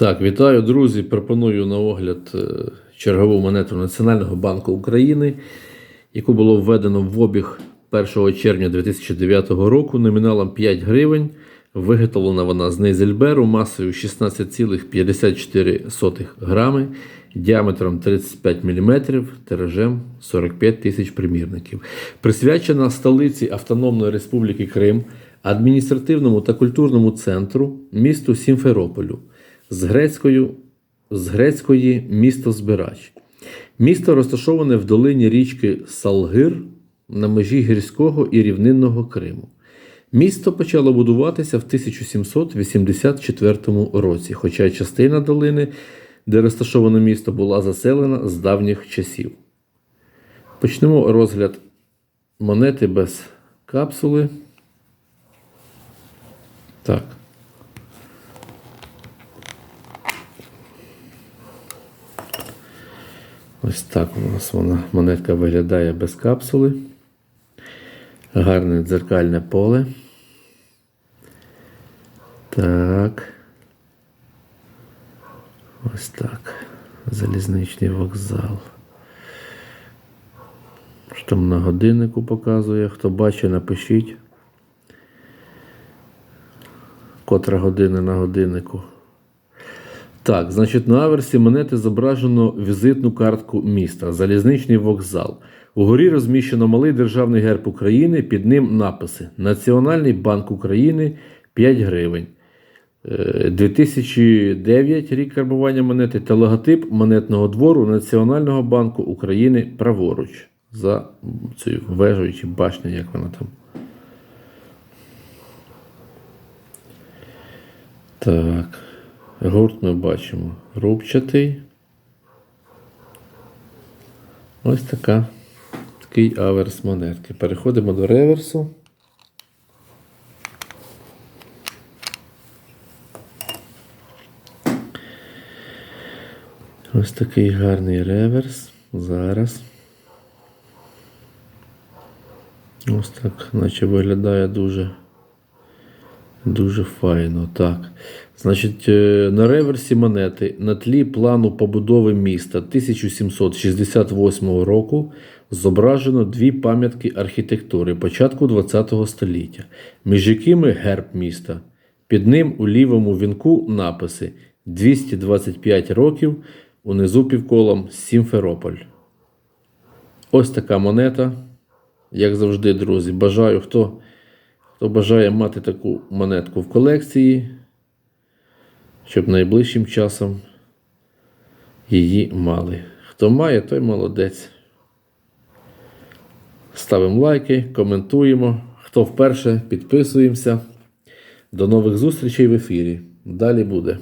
Так, вітаю, друзі. Пропоную на огляд е, чергову монету Національного банку України, яку було введено в обіг 1 червня 2009 року номіналом 5 гривень. Виготовлена вона з нейзельберу масою 16,54 грами, діаметром 35 мм, тиражем 45 тисяч примірників. Присвячена столиці Автономної Республіки Крим, адміністративному та культурному центру місту Сімферополю з грецькою з грецької місто Збирач. Місто розташоване в долині річки Салгир на межі гірського і рівнинного Криму. Місто почало будуватися в 1784 році, хоча частина долини, де розташоване місто, була заселена з давніх часів. Почнемо розгляд монети без капсули. Так. Ось так у нас вона монетка виглядає без капсули. Гарне дзеркальне поле. Так. Ось так. Залізничний вокзал. Що там на годиннику показує? Хто бачить, напишіть. Котра година на годиннику. Так, значить, на аверсі монети зображено візитну картку міста, залізничний вокзал. Угорі розміщено малий державний герб України, під ним написи Національний банк України 5 гривень. Е, 2009 рік карбування монети та логотип монетного двору Національного банку України праворуч. За цією вежею чи башнею, як вона там. Так. Гурт ми бачимо рубчатий. Ось така, такий аверс монетки. Переходимо до реверсу. Ось такий гарний реверс. Зараз. Ось так, наче виглядає дуже. Дуже файно, так. Значить, е, на реверсі монети на тлі плану побудови міста 1768 року зображено дві пам'ятки архітектури початку ХХ століття, між якими герб міста. Під ним у лівому вінку написи 225 років, унизу півколом Сімферополь. Ось така монета. Як завжди, друзі, бажаю, хто. Хто бажає мати таку монетку в колекції, щоб найближчим часом її мали. Хто має, той молодець. Ставимо лайки, коментуємо. Хто вперше, підписуємося. До нових зустрічей в ефірі. Далі буде.